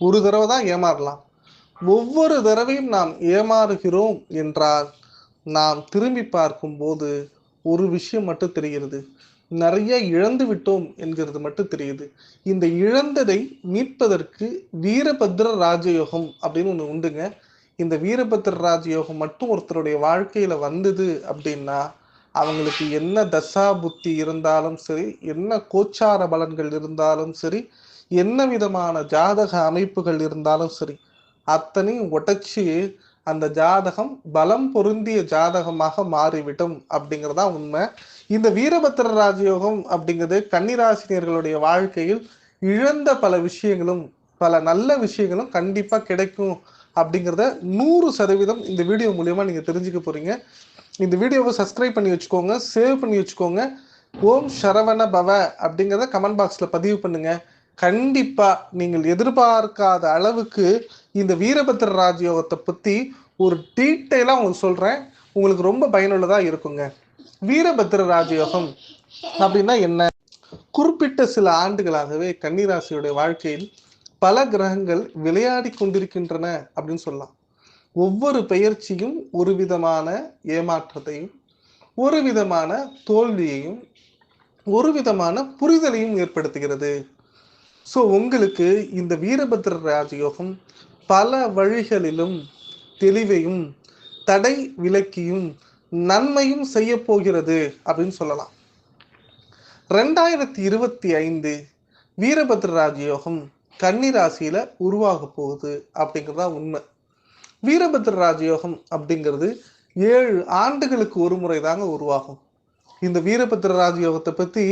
ஒரு தடவை தான் ஏமாறலாம். ஒவ்வொரு தடவையும் நாம் ஏமாறுகிறோம் என்றால் நாம் திரும்பி பார்க்கும்போது ஒரு விஷயம் மட்டும் தெரிகிறது. நிறைய இழந்து விட்டோம் என்கிறது மட்டும் தெரியுது. இந்த இழந்ததை மீட்பதற்கு வீரபத்ர ராஜயோகம் அப்படின்னு ஒன்று உண்டுங்க. இந்த வீரபத்ர ராஜயோகம் மட்டும் ஒருத்தருடைய வாழ்க்கையில வந்தது அப்படின்னா அவங்களுக்கு என்ன தசா புத்தி இருந்தாலும் சரி என்ன கோச்சார பலன்கள் இருந்தாலும் சரி என்ன விதமான ஜாதக அமைப்புகள் இருந்தாலும் சரி அத்தனையும் உடைச்சி அந்த ஜாதகம் பலம் பொருந்திய ஜாதகமாக மாறிவிடும் அப்படிங்கிறதா உண்மை. இந்த வீரபத்திர ராஜயோகம் அப்படிங்கிறது கன்னிராசினியர்களுடைய வாழ்க்கையில் இழந்த பல விஷயங்களும் பல நல்ல விஷயங்களும் கண்டிப்பாக கிடைக்கும் அப்படிங்கிறத நூறு சதவீதம் இந்த வீடியோ மூலியமா நீங்கள் தெரிஞ்சுக்க போகிறீங்க இந்த வீடியோவை சப்ஸ்கிரைப் பண்ணி வச்சுக்கோங்க சேவ் பண்ணி வச்சுக்கோங்க. ஓம் சரவண பவ அப்படிங்கிறத கமெண்ட் பாக்ஸில் பதிவு பண்ணுங்கள் கண்டிப்பா நீங்கள் எதிர்பார்க்காத அளவுக்கு இந்த வீரபத்திர ராஜயோகத்தை பத்தி ஒரு டீட்டெயிலா உங்களுக்கு சொல்றேன். உங்களுக்கு ரொம்ப பயனுள்ளதா இருக்குங்க. வீரபத்திர ராஜயோகம் அப்படின்னா என்ன? குறிப்பிட்ட சில ஆண்டுகளாகவே கன்னிராசியுடைய வாழ்க்கையில் பல கிரகங்கள் விளையாடி கொண்டிருக்கின்றன அப்படின்னு சொல்லலாம். ஒவ்வொரு பெயர்ச்சியும் ஒரு விதமான ஏமாற்றத்தையும் ஒரு விதமான தோல்வியையும் ஒரு விதமான புரிதலையும் ஏற்படுத்துகிறது. ஸோ உங்களுக்கு இந்த வீரபத்ர ராஜயோகம் பல வழிகளிலும் தெளிவையும் தடை விலக்கியும் நன்மையும் செய்ய போகிறது அப்படின்னு சொல்லலாம். ரெண்டாயிரத்தி இருபத்தி ஐந்து வீரபத்ர ராஜயோகம் கன்னிராசியில உருவாக போகுது அப்படிங்கிறதா உண்மை. வீரபத்ர ராஜயோகம் அப்படிங்கிறது ஏழு ஆண்டுகளுக்கு ஒரு முறை தாங்க உருவாகும். இந்த வீரபத்ர ராஜயோகத்தை பத்தி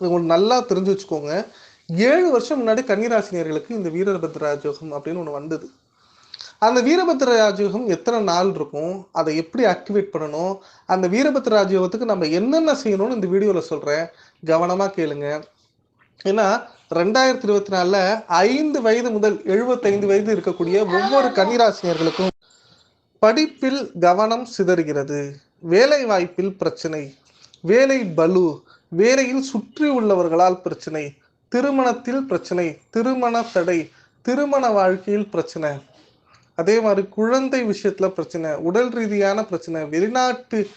உங்களுக்கு நல்லா தெரிஞ்சு வச்சுக்கோங்க. ஏழு வருஷம் முன்னாடி கன்னிராசினியர்களுக்கு இந்த வீரபத்ர ராஜோகம் அப்படின்னு ஒன்று வந்தது. அந்த வீரபத்ர ராஜயோகம் எத்தனை நாள் இருக்கும்? அதை எப்படி ஆக்டிவேட் பண்ணணும்? அந்த வீரபத்ர ராஜயோகத்துக்கு நம்ம என்னென்ன செய்யணும்னு இந்த வீடியோவில் சொல்கிறேன் கவனமாக கேளுங்க. ஏன்னா ரெண்டாயிரத்தி இருபத்தி நாலில் ஐந்து வயது முதல் எழுபத்தைந்து வயது இருக்கக்கூடிய ஒவ்வொரு கன்னிராசினியர்களுக்கும் படிப்பில் கவனம் சிதறுகிறது. வேலை வாய்ப்பில் பிரச்சனை. வேலை பலு வேலையில் சுற்றி உள்ளவர்களால் பிரச்சனை. திருமணத்தில் பிரச்சனை திருமண தடை திருமண வாழ்க்கையில் பிரச்சனை. அதே மாதிரி குழந்தை விஷயத்துல பிரச்சனை உடல் ரீதியான பிரச்சனை வெளிநாட்டு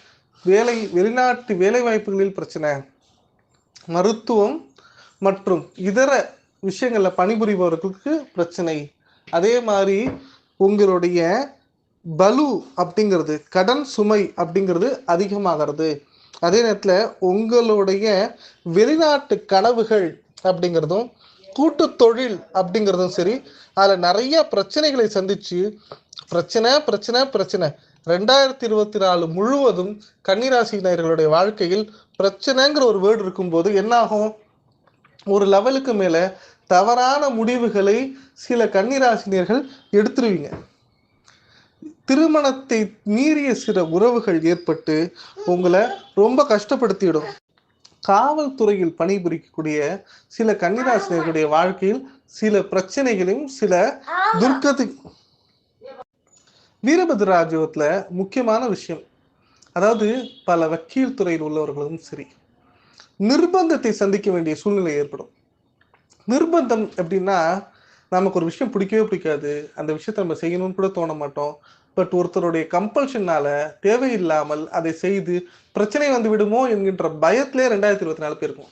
வேலை வெளிநாட்டு வேலை வாய்ப்புகளில் பிரச்சனை. மருத்துவம் மற்றும் இதர விஷயங்களில் பணிபுரிபவர்களுக்கு பிரச்சனை. அதே மாதிரி உங்களுடைய பலு அப்படிங்கிறது கடன் சுமை அப்படிங்கிறது அதிகமாகிறது. அதே நேரத்தில் உங்களுடைய வெளிநாட்டு கனவுகள் அப்படிங்கிறதும் கூட்டு தொழில் அப்படிங்கிறதும் சரி அதில் நிறைய பிரச்சனைகளை சந்திச்சு பிரச்சனை பிரச்சனை பிரச்சனை. ரெண்டாயிரத்தி இருபத்தி நாலு முழுவதும் கன்னிராசினர்களுடைய வாழ்க்கையில் பிரச்சனைங்கிற ஒரு வேர்டு இருக்கும்போது என்னாகும்? ஒரு லெவலுக்கு மேலே தவறான முடிவுகளை சில கன்னிராசினியர்கள் எடுத்துருவீங்க. திருமணத்தை மீறிய சில உறவுகள் ஏற்பட்டு உங்களை ரொம்ப கஷ்டப்படுத்திடும். காவல்துறையில் பணிபுரிக்கக்கூடிய சில கன்னிராசினியர்களுடைய வாழ்க்கையில் சில பிரச்சனைகளையும் சில துர்க்கதி வீரபத்ர முக்கியமான விஷயம். அதாவது பல வக்கீல் துறையில் உள்ளவர்களும் சரி. நிர்பந்தத்தை சந்திக்க வேண்டிய சூழ்நிலை ஏற்படும். நிர்பந்தம் எப்படின்னா நமக்கு ஒரு விஷயம் பிடிக்கவே பிடிக்காது. அந்த விஷயத்தை நம்ம செய்யணும்னு கூட தோண மாட்டோம். பட் ஒருத்தருடைய கம்பல்ஷனால தேவையில்லாமல் அதை செய்து பிரச்சனை வந்து விடுமோ என்கின்ற பயத்திலே ரெண்டாயிரத்தி இருபத்தி நாலு பேருக்கும்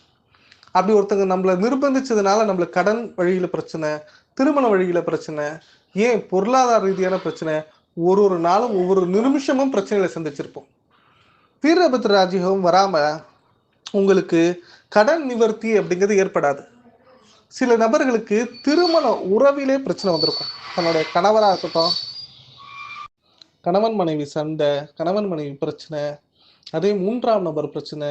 அப்படி ஒருத்தங்க நம்மளை நிர்பந்திச்சதுனால நம்மளுக்கு கடன் வழியில பிரச்சனை திருமண வழியில பிரச்சனை ஏன் பொருளாதார ரீதியான பிரச்சனை ஒரு ஒரு நாளும் ஒவ்வொரு நிமிஷமும் பிரச்சனைகளை சந்திச்சிருப்போம். வீரபத்ர ராஜயோகம் வராம உங்களுக்கு கடன் நிவர்த்தி அப்படிங்கிறது ஏற்படாது. சில நபர்களுக்கு திருமண உறவிலே பிரச்சனை வந்திருக்கும். தன்னுடைய கணவராக இருக்கட்டும் கணவன் மனைவி சண்டை கணவன் மனைவி பிரச்சனை அதே மூன்றாம் நபர் பிரச்சனை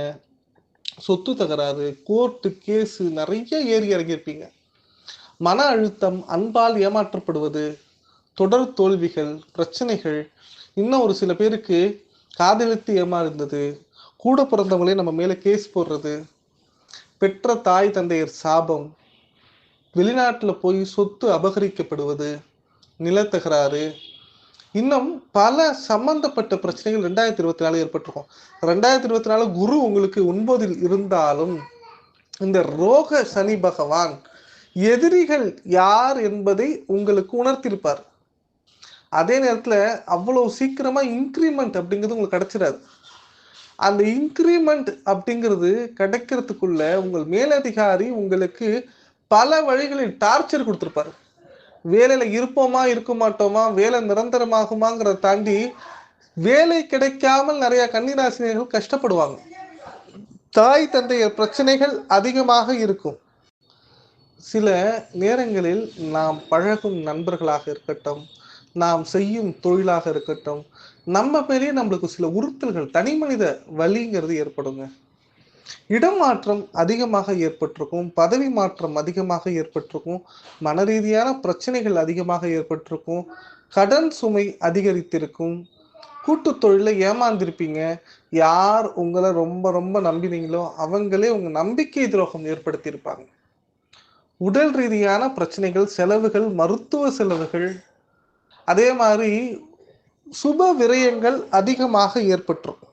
சொத்து தகராறு கோர்ட்டு கேஸு நிறைய ஏறி இறங்கியிருப்பீங்க. மன அழுத்தம் அன்பால் ஏமாற்றப்படுவது தொடர் தோல்விகள் பிரச்சனைகள் இன்னும் ஒரு சில பேருக்கு காதலித்து ஏமாறுந்தது கூட பிறந்தவங்களே நம்ம மேலே கேஸ் போடுறது பெற்ற தாய் தந்தையர் சாபம் வெளிநாட்டில் போய் சொத்து அபகரிக்கப்படுவது நிலத்தகராறு இன்னும் பல சம்பந்தப்பட்ட பிரச்சனைகள் ரெண்டாயிரத்தி இருபத்தி நாலு ஏற்பட்டிருக்கும். ரெண்டாயிரத்தி இருபத்தி நாலு குரு உங்களுக்கு ஒன்பதில் இருந்தாலும் இந்த ரோக சனி பகவான் எதிரிகள் யார் என்பதை உங்களுக்கு உணர்த்திருப்பார். அதே நேரத்தில் அவ்வளோ சீக்கிரமாக இன்க்ரிமெண்ட் அப்படிங்கிறது உங்களுக்கு கிடைச்சிடாது. அந்த இன்க்ரிமெண்ட் அப்படிங்கிறது கிடைக்கிறதுக்குள்ள உங்கள் மேலதிகாரி உங்களுக்கு பல வழிகளில் டார்ச்சர் கொடுத்துருப்பாரு. வேலையில இருப்போமா இருக்க மாட்டோமா வேலை நிரந்தரமாகுமாங்கிறத தாண்டி வேலை கிடைக்காமல் நிறைய கன்னிராசினியர்கள் கஷ்டப்படுவாங்க. தாய் தந்தையர் பிரச்சனைகள் அதிகமாக இருக்கும். சில நேரங்களில் நாம் பழகும் நண்பர்களாக இருக்கட்டும் நாம் செய்யும் தொழிலாக இருக்கட்டும் நம்ம மேலேயே நம்மளுக்கு சில உறுத்தல்கள் தனி மனித வலிங்கிறது ஏற்படுங்க. இடமாற்றம் அதிகமாக ஏற்பட்டிருக்கும் பதவி மாற்றம் அதிகமாக ஏற்பட்டிருக்கும் மன ரீதியான பிரச்சனைகள் அதிகமாக ஏற்பட்டிருக்கும் கடன் சுமை அதிகரித்திருக்கும். கூட்டு தொழில ஏமாந்திருப்பீங்க. யார் உங்களை ரொம்ப ரொம்ப நம்பினீங்களோ அவங்களே உங்க நம்பிக்கை துரோகம் ஏற்படுத்தியிருப்பாங்க. உடல் ரீதியான பிரச்சனைகள் செலவுகள் மருத்துவ செலவுகள். அதே மாதிரி சுப விரயங்கள் அதிகமாக ஏற்பட்டிருக்கும்.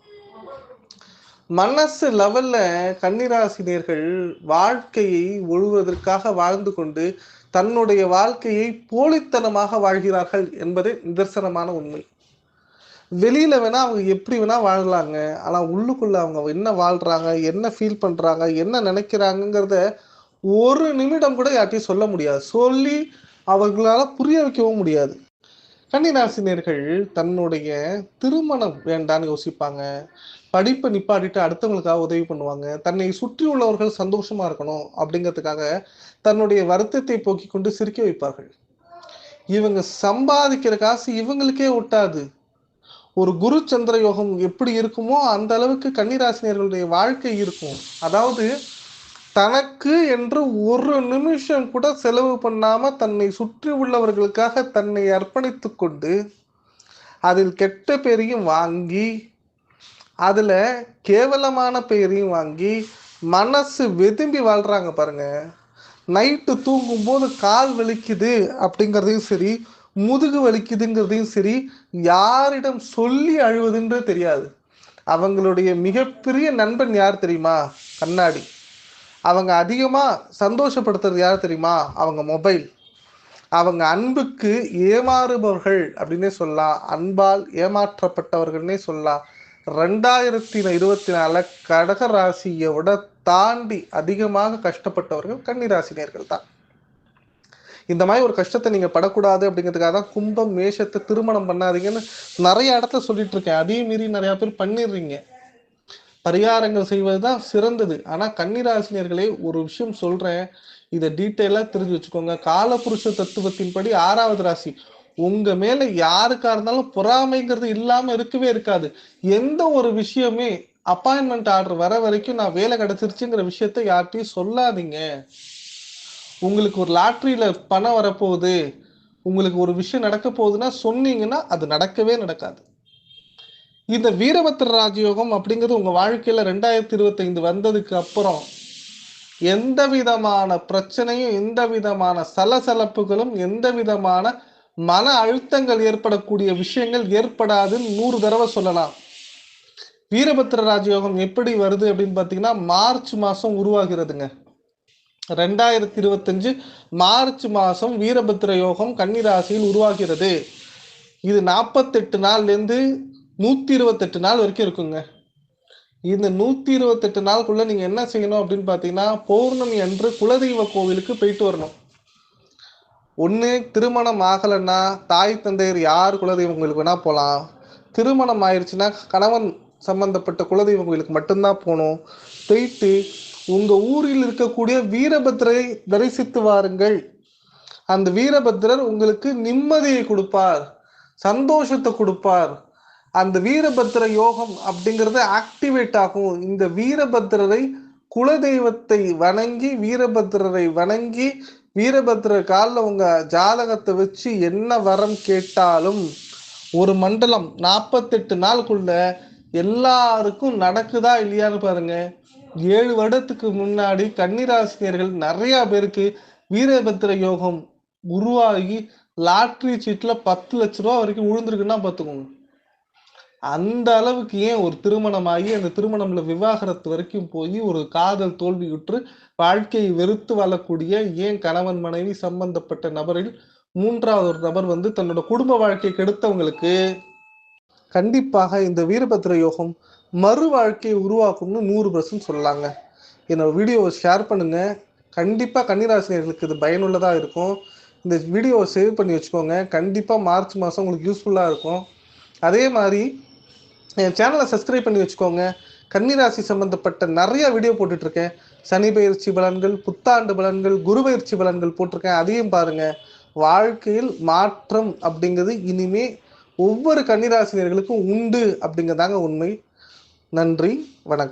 மனசு லெவல்ல கன்னிராசினியர்கள் வாழ்க்கையை ஒழுவதற்காக வாழ்ந்து கொண்டு தன்னுடைய வாழ்க்கையை போலித்தனமாக வாழ்கிறார்கள் என்பது நிதர்சனமான உண்மை. வெளியில வேணா அவங்க எப்படி வேணா வாழலாங்க. ஆனா உள்ளுக்குள்ள அவங்க என்ன வாழ்றாங்க என்ன ஃபீல் பண்றாங்க என்ன நினைக்கிறாங்கங்கிறத ஒரு நிமிடம் கூட யார்ட்டையும் சொல்ல முடியாது. சொல்லி அவர்களால புரிய வைக்கவும் முடியாது. கன்னிராசினியர்கள் தன்னுடைய திருமணம் வேண்டான்னு யோசிப்பாங்க. படிப்பை நிப்பாட்டிட்டு அடுத்தவங்களுக்காக உதவி பண்ணுவாங்க. தன்னை சுற்றி உள்ளவர்கள் சந்தோஷமா இருக்கணும் அப்படிங்கிறதுக்காக தன்னுடைய வருத்தத்தை போக்கி கொண்டு சிரிக்க வைப்பார்கள். இவங்க சம்பாதிக்கிற காசு இவங்களுக்கே ஒட்டாது. ஒரு குரு சந்திர யோகம் எப்படி இருக்குமோ அந்த அளவுக்கு கன்னிராசினியர்களுடைய வாழ்க்கை இருக்கும். அதாவது தனக்கு என்று ஒரு நிமிஷம் கூட செலவு பண்ணாம தன்னை சுற்றி உள்ளவர்களுக்காக தன்னை அர்ப்பணித்து கொண்டு அதில் கெட்ட பேரையும் வாங்கி அதுல கேவலமான பெயரையும் வாங்கி மனசு வெதும்பி வாழ்றாங்க பாருங்க. நைட்டு தூங்கும் போது கால் வலிக்குது அப்படிங்கிறதையும் சரி முதுகு வலிக்குதுங்கிறதையும் சரி யாரிடம் சொல்லி அழுவதுன்றது தெரியாது. அவங்களுடைய மிகப்பெரிய நண்பன் யார் தெரியுமா? கண்ணாடி. அவங்க அதிகமாக சந்தோஷப்படுத்துறது யார் தெரியுமா? அவங்க மொபைல். அவங்க அன்புக்கு ஏமாறுபவர்கள் அப்படின்னே சொல்லலாம். அன்பால் ஏமாற்றப்பட்டவர்கள்னே சொல்லலாம். ரெண்டாயிரத்தி இருபத்தி நாலு கடக ராசியை விட தாண்டி அதிகமாக கஷ்டப்பட்டவர்கள் கன்னிராசினியர்கள் தான். இந்த மாதிரி ஒரு கஷ்டத்தை நீங்க படக்கூடாது அப்படிங்கிறதுக்காக தான் கும்பம் மேஷத்தை திருமணம் பண்ணாதீங்கன்னு நிறைய இடத்துல சொல்லிட்டு இருக்கேன். அதே மீறி நிறைய பேர் பண்ணிடுறீங்க. பரிகாரங்கள் செய்வது தான் சிறந்தது. ஆனால் கன்னிராசினியர்களே ஒரு விஷயம் சொல்றேன். இதை டீட்டெயிலாக தெரிஞ்சு வச்சுக்கோங்க. காலபுருஷ தத்துவத்தின்படி ஆறாவது ராசி. உங்க மேல யாருக்கா இருந்தாலும் பொறாமைங்கிறது இல்லாம இருக்கவே இருக்காது. எந்த ஒரு விஷயமே அப்பாயின்மெண்ட் ஆர்டர் வர வரைக்கும் நான் வேலை கிடைச்சிருச்சுங்கிற விஷயத்த யார்கிட்டயும் சொல்லாதீங்க. உங்களுக்கு ஒரு லாட்ரியில பணம் வரப்போகுது. உங்களுக்கு ஒரு விஷயம் நடக்க போகுதுன்னா சொன்னீங்கன்னா அது நடக்கவே நடக்காது. இந்த வீரபத்திர ராஜயோகம் அப்படிங்கிறது உங்க வாழ்க்கையில ரெண்டாயிரத்தி இருபத்தைந்து வந்ததுக்கு அப்புறம் எந்த விதமான பிரச்சனையும் எந்த விதமான சலசலப்புகளும் எந்த விதமான மன அழுத்தங்கள் ஏற்படக்கூடிய விஷயங்கள் ஏற்படாதுன்னு நூறு தடவை சொல்லலாம். வீரபத்திர ராஜயோகம் எப்படி வருது அப்படின்னு பார்த்தீங்கன்னா மார்ச் மாதம் உருவாகிறதுங்க. ரெண்டாயிரத்தி இருபத்தஞ்சு மார்ச் மாதம் வீரபத்திர யோகம் கன்னிராசியில் உருவாகிறது. இது நாற்பத்தெட்டு நாள்லேருந்து நூத்தி இருபத்தெட்டு நாள் வரைக்கும் இருக்குங்க. இந்த நூத்தி இருபத்தெட்டு நாளுக்குள்ள நீங்க என்ன செய்யணும் அப்படின்னு பாத்தீங்கன்னா பௌர்ணமி அன்று குலதெய்வ கோவிலுக்கு போயிட்டு வரணும். ஒண்ணு திருமணம் ஆகலைன்னா தாய் தந்தையர் யார் குலதெய்வம் கோயிலுக்கு வேணா போகலாம் திருமணம் ஆயிடுச்சுன்னா கணவன் சம்பந்தப்பட்ட குலதெய்வம் கோயிலுக்கு மட்டும்தான் போகணும். போயிட்டு உங்க ஊரில் இருக்கக்கூடிய வீரபத்ரரை தரிசித்து வாருங்கள். அந்த வீரபத்ரர் உங்களுக்கு நிம்மதியை கொடுப்பார் சந்தோஷத்தை கொடுப்பார். அந்த வீரபத்ர யோகம் அப்படிங்கிறது ஆக்டிவேட் ஆகும். இந்த வீரபத்ரரை குலதெய்வத்தை வணங்கி வீரபத்ரரை வணங்கி வீரபத்திர காலில் உங்க ஜாதகத்தை வச்சு என்ன வரம் கேட்டாலும் ஒரு மண்டலம் நாற்பத்தெட்டு நாளுக்குள்ள எல்லாருக்கும் நடக்குதா இல்லையான்னு பாருங்க. ஏழு வருடத்துக்கு முன்னாடி கன்னிராசினியர்கள் நிறைய பேருக்கு வீரபத்ர யோகம் உருவாகி லாட்ரி சீட்டில் பத்து லட்ச ரூபா வரைக்கும் விழுந்திருக்குன்னா பார்த்துக்கோங்க அந்த அளவுக்கு ஏன் ஒரு திருமணமாகி அந்த திருமணம்ல விவாகரத்து வரைக்கும் போய் ஒரு காதல் தோல்வியுற்று வாழ்க்கையை வெறுத்து வாழக்கூடிய ஏன் கணவன் மனைவி சம்பந்தப்பட்ட நபரில் மூன்றாவது ஒரு நபர் வந்து தன்னோட குடும்ப வாழ்க்கையை கெடுத்தவங்களுக்கு கண்டிப்பாக இந்த வீரபத்ர யோகம் மறு வாழ்க்கையை உருவாக்கும்னு நூறு பர்சன்ட் சொல்லலாங்க என்னோட வீடியோவை ஷேர் பண்ணுங்க. கண்டிப்பாக கன்னிராசினியர்களுக்கு இது பயனுள்ளதாக இருக்கும். இந்த வீடியோவை சேவ் பண்ணி வச்சுக்கோங்க. கண்டிப்பாக மார்ச் மாதம் உங்களுக்கு யூஸ்ஃபுல்லாக இருக்கும். அதே மாதிரி என் சேனலை சப்ஸ்கிரைப் பண்ணி வச்சுக்கோங்க. கன்னிராசி சம்பந்தப்பட்ட நிறைய வீடியோ போட்டுட்ருக்கேன். சனி பயிற்சி பலன்கள் புத்தாண்டு பலன்கள் குரு பயிற்சி பலன்கள் போட்டிருக்கேன். அதையும் பாருங்கள் வாழ்க்கையில் மாற்றம் அப்படிங்கிறது இனிமே ஒவ்வொரு கன்னிராசினியர்களுக்கும் உண்டு அப்படிங்கிறதாங்க உண்மை. நன்றி வணக்கம்.